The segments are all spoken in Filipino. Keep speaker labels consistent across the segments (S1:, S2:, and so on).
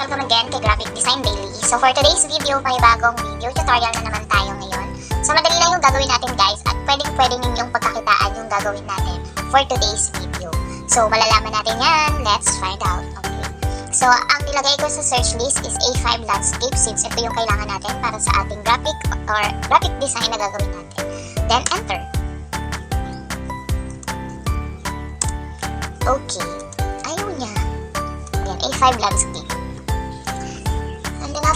S1: welcome again kay Graphic Design Daily. So for today's video, may bagong video tutorial na naman tayo ngayon. So madali lang yung gagawin natin guys at pwedeng pwede ninyong pagkakitaan yung gagawin natin for today's video. So malalaman natin yan, let's find out. Okay. So ang nilagay ko sa search list is A5 landscape since ito yung kailangan natin para sa ating graphic or graphic design na gagawin natin. Then enter. Okay. Ayaw niya. Ayan, A5 landscape.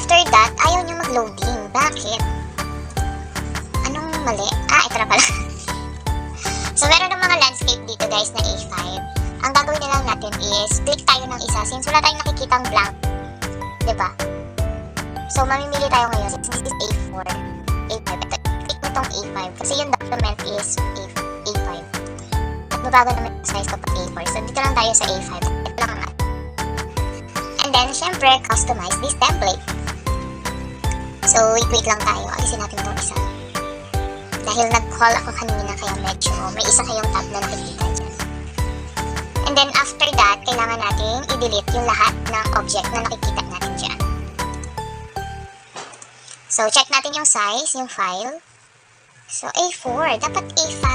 S1: After that, ayaw niya mag-loading. Bakit? Anong mali? Ah, ito na pala. so, meron ng mga landscape dito guys na A5. Ang gagawin na lang natin is click tayo ng isa since wala tayong nakikitang blank. ba? So, mamimili tayo ngayon since this is A4. A5. Ito, click mo tong A5 kasi yung document is A- A5. At mabago naman yung size kapag A4. So, dito lang tayo sa A5. Ito lang ang And then, syempre, customize this template. So, wait-wait lang tayo. Alisin natin itong isa. Dahil nag-call ako kanina, kaya medyo may isa kayong tab na nakikita dyan. And then, after that, kailangan natin i-delete yung lahat ng object na nakikita natin dyan. So, check natin yung size, yung file. So, A4. Dapat A5.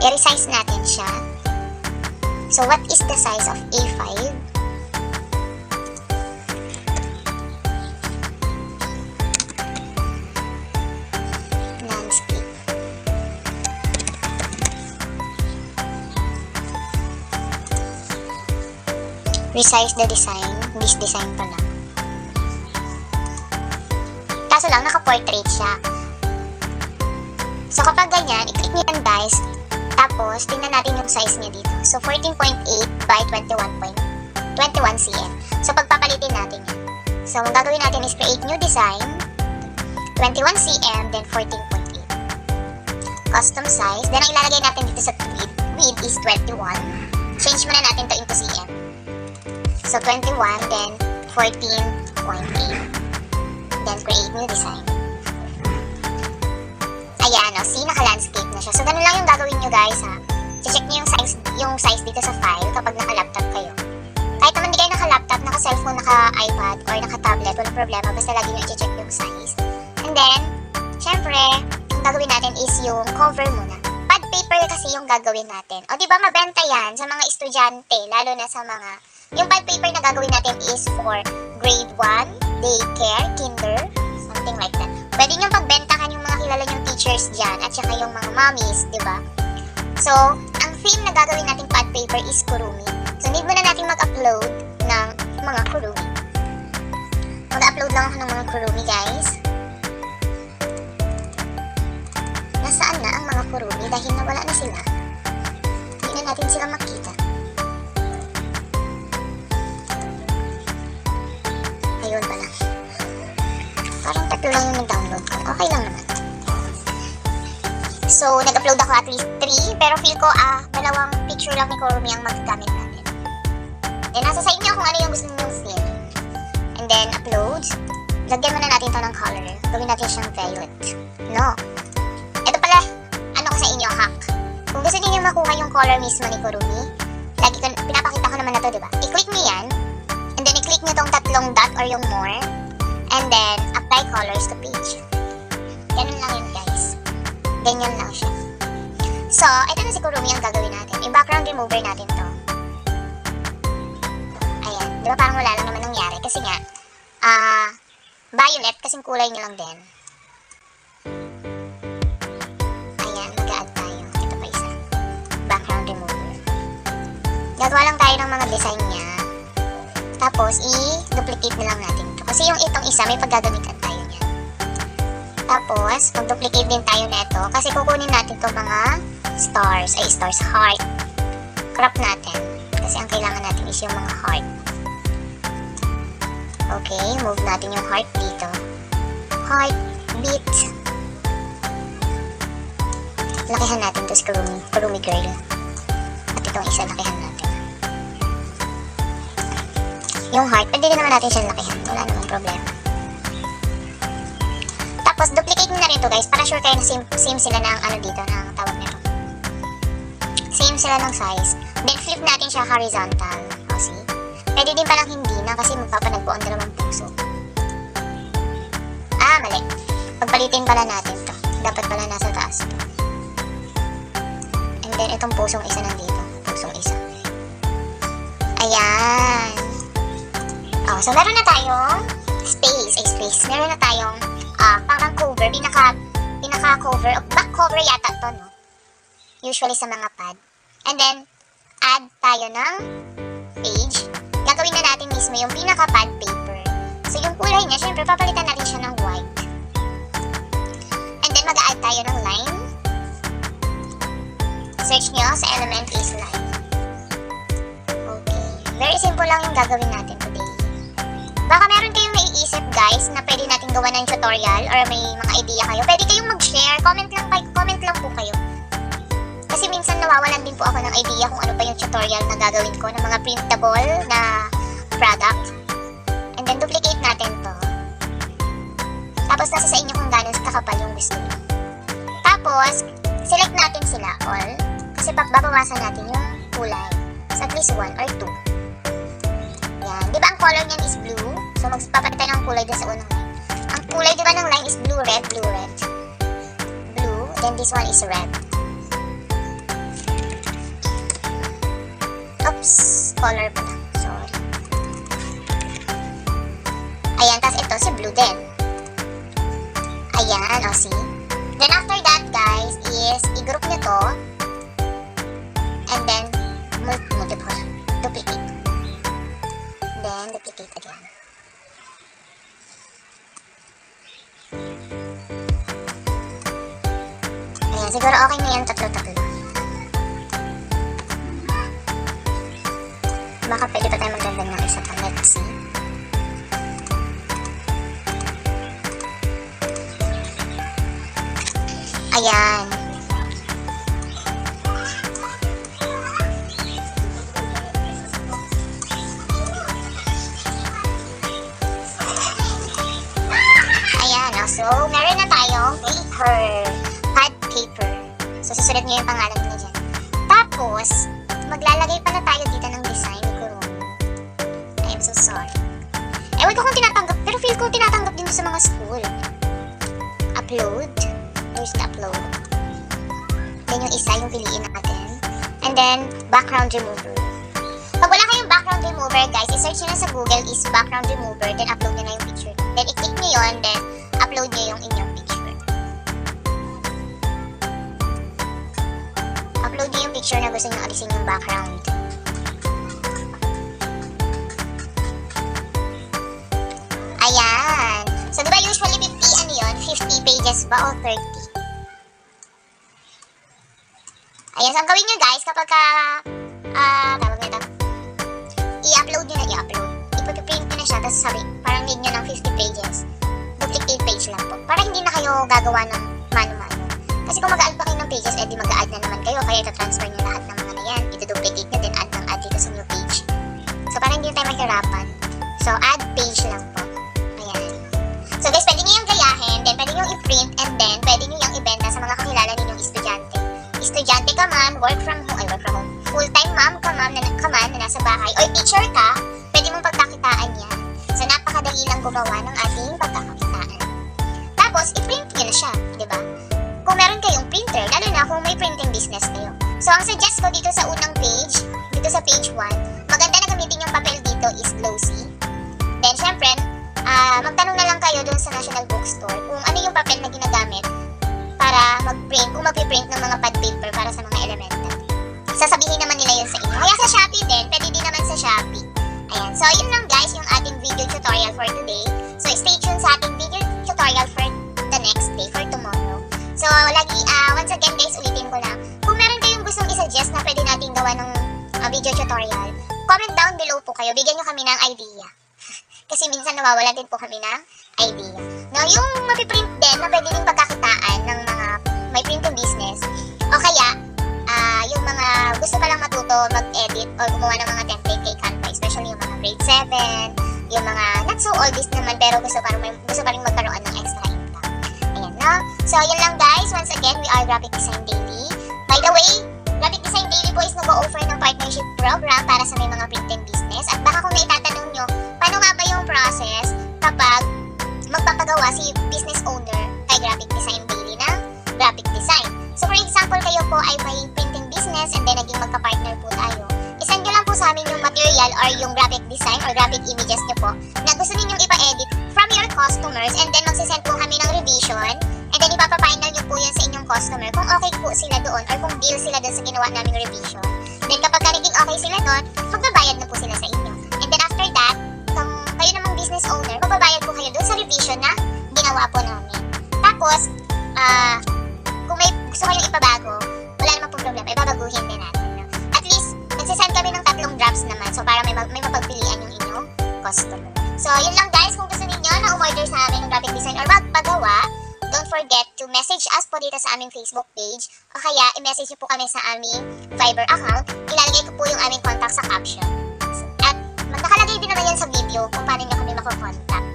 S1: I-resize natin siya. So, what is the size of A5? Resize the design. This design pa lang. Kaso lang, naka-portrait siya. So, kapag ganyan, i-click niyo yan guys. Tapos, tingnan natin yung size niya dito. So, 14.8 by 21.21 cm. So, pagpapalitin natin yan. So, ang gagawin natin is create new design. 21 cm, then 14.8. Custom size. Then, ang ilalagay natin dito sa width, width is 21. So, 21, then 14.8. Then, create new design. Ayan, o. See, naka-landscape na siya. So, ganun lang yung gagawin nyo, guys, ha. Check nyo yung size, yung size dito sa file kapag naka-laptop kayo. Kahit naman di kayo naka-laptop, naka-cellphone, naka-iPad, or naka-tablet, walang problema. Basta lagi nyo i-check yung size. And then, syempre, ang gagawin natin is yung cover muna. Pad paper kasi yung gagawin natin. O di ba mabenta yan sa mga estudyante, lalo na sa mga yung pad paper na gagawin natin is for grade 1, daycare, kinder, something like that. Pwede nyo pagbentahan yung mga kilala nyong teachers dyan at saka yung mga mommies, di ba? So, ang theme na gagawin nating pad paper is kurumi. So, need muna natin mag-upload ng mga kurumi. Mag-upload lang ako ng mga kurumi, guys. Nasaan na ang mga kurumi dahil nawala na sila? Hindi na natin sila makita. Tatlo lang yung download ko. Okay lang naman. So, nag-upload ako at least 3, pero feel ko, ah, dalawang picture lang ni Kurumi ang magagamit natin. Then, nasa sa inyo kung ano yung gusto ninyong theme. And then, upload. Lagyan muna natin to ng color. Gawin natin siyang violet. No. Ito pala, ano ko sa inyo, hack. Kung gusto niyo makuha yung color mismo ni Kurumi, lagi ko, pinapakita ko naman na to, di ba? I-click niyo yan, and then i-click niyo tong tatlong dot or yung more, and then apply colors to page. Ganun lang yun, guys. Ganyan lang siya. So, ito na si Kurumi ang gagawin natin. I-background remover natin to. Ayan. Di ba parang wala lang naman nangyari? Kasi nga, ah, violet kasing kulay niya lang din. Ayan, mag-add tayo. Ito pa isa. Background remover. Gagawa lang tayo ng mga design niya. Tapos, i-duplicate na lang natin. Kasi yung itong isa, may paggagamitan tayo niya. Tapos, mag-duplicate din tayo nito. Kasi kukunin natin itong mga stars. Ay, stars. Heart. Crop natin. Kasi ang kailangan natin is yung mga heart. Okay, move natin yung heart dito. Heart, beat. Lakihan natin to si Kurumi, Kurumi girl. At itong isa, lakihan natin. Yung heart, pwede din naman natin siyang lakihan. Wala namang problema. Tapos, duplicate nyo na rin to guys, para sure kayo na same, same sila ng ano dito, ng tawag nito. Same sila ng size. Then, flip natin siya horizontal. O, see? Pwede din palang hindi muna kasi magpapanagpuan na naman puso. Ah, mali. Pagpalitin pala natin to. Dapat pala nasa taas to. And then, itong pusong isa nandito. Pusong isa. Ayan. Oh, so meron na tayong space, ay space. Meron na tayong ah, parang cover, pinaka, pinaka cover, back cover yata to, no? Usually sa mga pad. And then, add tayo ng page. Gagawin na natin mismo yung pinaka pad paper. So, yung kulay niya, syempre, papalitan natin siya ng white. And then, mag-add tayo ng line. Search nyo sa element is line. Okay. Very simple lang yung gagawin natin. Baka meron kayong naiisip guys na pwede natin gawa ng tutorial or may mga idea kayo. Pwede kayong mag-share. Comment lang, comment lang po kayo. Kasi minsan nawawalan din po ako ng idea kung ano pa yung tutorial na gagawin ko ng mga printable na product. And then duplicate natin to. Tapos nasa sa inyo kung gano'n kakapal yung gusto niyo. Tapos, select natin sila all. Kasi babawasan natin yung kulay. So at least one or two. Yan. Di ba ang color niyan is blue? So magpapalitan ng kulay dun sa unang line. Ang kulay di ba ng line is blue, red, blue, red. Blue, then this one is red. Oops, color pala. Sorry. Ayan, tas ito si blue din. Ayan, o see? Okay na yan tatlo-tatlo. Baka pwede pa tayo magdagdag ng isa pa. Let's see. Ayan. Ayan, oh, so meron na So, susunod niyo yung pangalan niya dyan. Tapos, maglalagay pala tayo dito ng design Kurumi. I am so sorry. Ewan ko kung tinatanggap, pero feel ko tinatanggap din sa mga school. Upload. Where's the upload? Then yung isa, yung piliin natin. And then, background remover. Pag wala kayong background remover, guys, i-search nyo na sa Google is background remover, then upload nyo na yung picture. Then, i-click nyo yun, then upload nyo yung inyong picture. Upload nyo yung picture na gusto nyo alisin yung background. Ayan. So, di ba usually 50, ano yun? 50 pages ba o 30? Ayan, so ang gawin nyo guys, kapag ka, ah, tawag nito, i-upload nyo na, i-upload. Ipapiprint nyo na siya, tapos sabi, parang need nyo ng 50 pages. Duplicate page lang po. Para hindi na kayo gagawa ng. Kasi kung mag-add pa kayo ng pages, edi mag-add na naman kayo, kaya ita-transfer nyo lahat ng mga na yan. Ito-duplicate nyo, then add ng add dito sa new page. So, parang hindi na tayo mahirapan. So, add page lang po. Ayan. So, guys, pwede nyo yung gayahin, then pwede nyo i-print, and then pwede nyo yung ibenta sa mga kakilala ninyong estudyante. Estudyante ka man, work from home, ay work from home, full-time mom ka ma'am, na, ka man, na nasa bahay, or teacher ka, pwede mong pagkakitaan yan. So, napakadali lang gumawa ng ating pagkakakitaan. Tapos, i-print nyo na siya, di ba? Kung meron kayong printer, lalo na kung may printing business kayo. So, ang suggest ko dito sa unang page, dito sa page 1, maganda na gamitin yung papel dito is glossy. Then, syempre, ah magtanong na lang kayo dun sa National Bookstore kung ano yung papel na ginagamit para mag-print, kung mag-print ng mga pad paper para sa mga elemental. Sasabihin naman nila yun sa inyo. Kaya sa Shopee din, pwede din naman sa Shopee. Ayan. So, yun lang guys, yung ating video tutorial for today. So, lagi, ah once again guys, ulitin ko lang. Kung meron kayong gustong isuggest na pwede natin gawa ng ah, video tutorial, comment down below po kayo. Bigyan nyo kami ng idea. Kasi minsan nawawala din po kami ng idea. Now, yung mapiprint din na pwede rin pagkakitaan ng mga may printing business, o kaya, ah yung mga gusto pa lang matuto mag-edit or gumawa ng mga template kay Canva, especially yung mga grade 7, yung mga not so oldies naman pero gusto pa rin, gusto pa rin magkaroon ng extra no? So, yun lang guys. Once again, we are Graphic Design Daily. By the way, Graphic Design Daily po is nag-offer ng partnership program para sa may mga printing business. At baka kung naitatanong nyo, paano nga ba yung process kapag magpapagawa si business owner kay Graphic Design Daily ng graphic design. So for example, kayo po ay may printing business and then naging magka-partner po tayo. Isend nyo lang po sa amin yung material or yung graphic design or graphic images nyo po na gusto ninyong ipa-edit customers and then magsisend po kami ng revision and then ipapa-final nyo po yun sa inyong customer kung okay po sila doon or kung deal sila doon sa ginawa naming revision. Then kapag ka naging okay sila doon, magbabayad na po sila sa inyo. And then after that, kung kayo namang business owner, magbabayad po kayo doon sa revision na ginawa po namin. Tapos, ah, kung may gusto kayong ipabago, wala namang po problema, ibabaguhin din natin. At least, nagsisend kami ng tatlong drafts naman, so para may, may mapagpilian yung inyong customer. So, yun lang guys, kung gusto ninyo na umorder sa amin ng graphic design or magpagawa, don't forget to message us po dito sa aming Facebook page o kaya i-message po kami sa aming Viber account. Ilalagay ko po yung aming contact sa caption. At nakalagay din naman yan sa video kung paano nyo kami makokontact.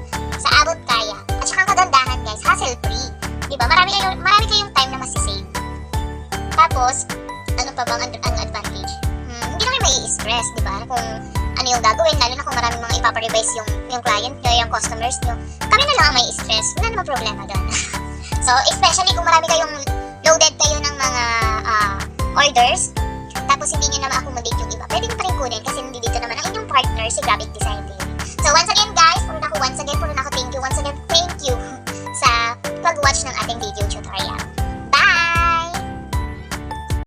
S1: Sa abot kaya. At saka ang kagandahan guys, hassle-free. Diba? Marami, kayo, marami kayong time na masisave. Tapos, ano pa bang ang, ang advantage? Mai stress di ba? Kung ano yung gagawin, lalo na kung maraming mga ipapa-revise yung, yung client nyo, yung customers nyo. Kami na lang ang may stress. Wala namang problema doon. so, especially kung marami kayong loaded kayo ng mga ah, orders, tapos hindi nyo na ma-accommodate yung iba, pwede nyo pa rin kunin kasi nandito naman ang inyong partner si Graphic Design Daily. So, once again guys, puro na ako, once again, puro na ako, thank you, once again, thank you sa pag-watch ng ating video tutorial.